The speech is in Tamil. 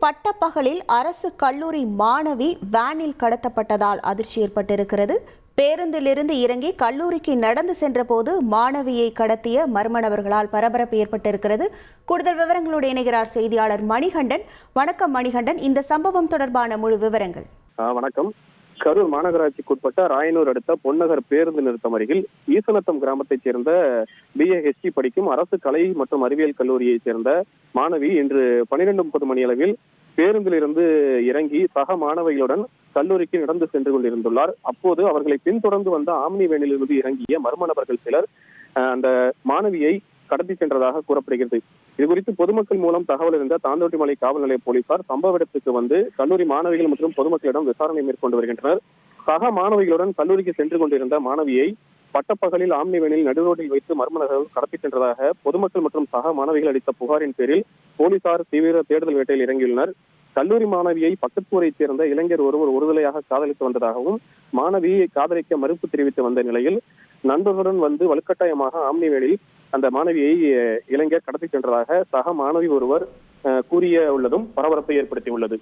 பட்டப்பகலில் அரசு கல்லூரி மாணவி வேனில் கடத்தப்பட்டதால் அதிர்ச்சி ஏற்பட்டிருக்கிறது. பேருந்திலிருந்து இறங்கி கல்லூரிக்கு நடந்து சென்றபோது மாணவியை கடத்திய மர்ம நபர்களால் பரபரப்பு ஏற்பட்டிருக்கிறது. கூடுதல் விவரங்களோடு இணைகிறார் செய்தியாளர் மணிகண்டன். வணக்கம் மணிகண்டன். இந்த சம்பவம் தொடர்பான முழு விவரங்கள். வணக்கம். கரூர் மாநகராட்சிக்குட்பட்ட ராயனூர் அடுத்த பொன்னகர் பேருந்து நிறுத்தம் அருகில் ஈசனத்தம் கிராமத்தைச் சேர்ந்த பிஏஹெச்டி படிக்கும் அரசு கலை மற்றும் அறிவியல் கல்லூரியைச் சேர்ந்த மாணவி இன்று பனிரெண்டு முப்பது மணி அளவில் பேருந்திலிருந்து இறங்கி சக மாணவிகளுடன் கல்லூரிக்கு நடந்து சென்று கொண்டிருந்துள்ளார். அப்போது அவர்களை பின்தொடர்ந்து வந்த ஆம்னி வேனிலிருந்து இறங்கிய மர்ம நபர்கள் சிலர் அந்த மாணவியை கடத்தி சென்றதாக கூறப்படுகிறது. இது குறித்து பொதுமக்கள் மூலம் தகவல் இருந்த தாந்தோட்டிமலை காவல் நிலைய போலீசார் சம்பவ இடத்துக்கு வந்து கல்லூரி மாணவிகள் மற்றும் பொதுமக்களிடம் விசாரணை மேற்கொண்டு வருகின்றனர். சக மாணவிகளுடன் கல்லூரிக்கு சென்று கொண்டிருந்த மாணவியை பட்டப்பகலில் ஆம்னி வேனில் நடுரோட்டில் வைத்து மர்ம நகர்கள் கடத்தி சென்றதாக பொதுமக்கள் மற்றும் சக மாணவிகள் அளித்த புகாரின் பேரில் போலீசார் தீவிர தேடுதல் வேட்டையில் இறங்கியுள்ளனர். கல்லூரி மாணவியை பக்கத்தூரைச் சேர்ந்த இளைஞர் ஒருவர் ஒருதலையாக காதலித்து வந்ததாகவும் மாணவியை காதலிக்க மறுப்பு தெரிவித்து வந்த நிலையில் நண்பர்களுடன் வந்து வலுக்கட்டாயமாக ஆம்னிவேலில் அந்த மாணவியை இளைஞர் கடத்தி சென்றதாக சக மாணவி ஒருவர் கூறிய உள்ளதும் பரபரப்பை ஏற்படுத்தியுள்ளது.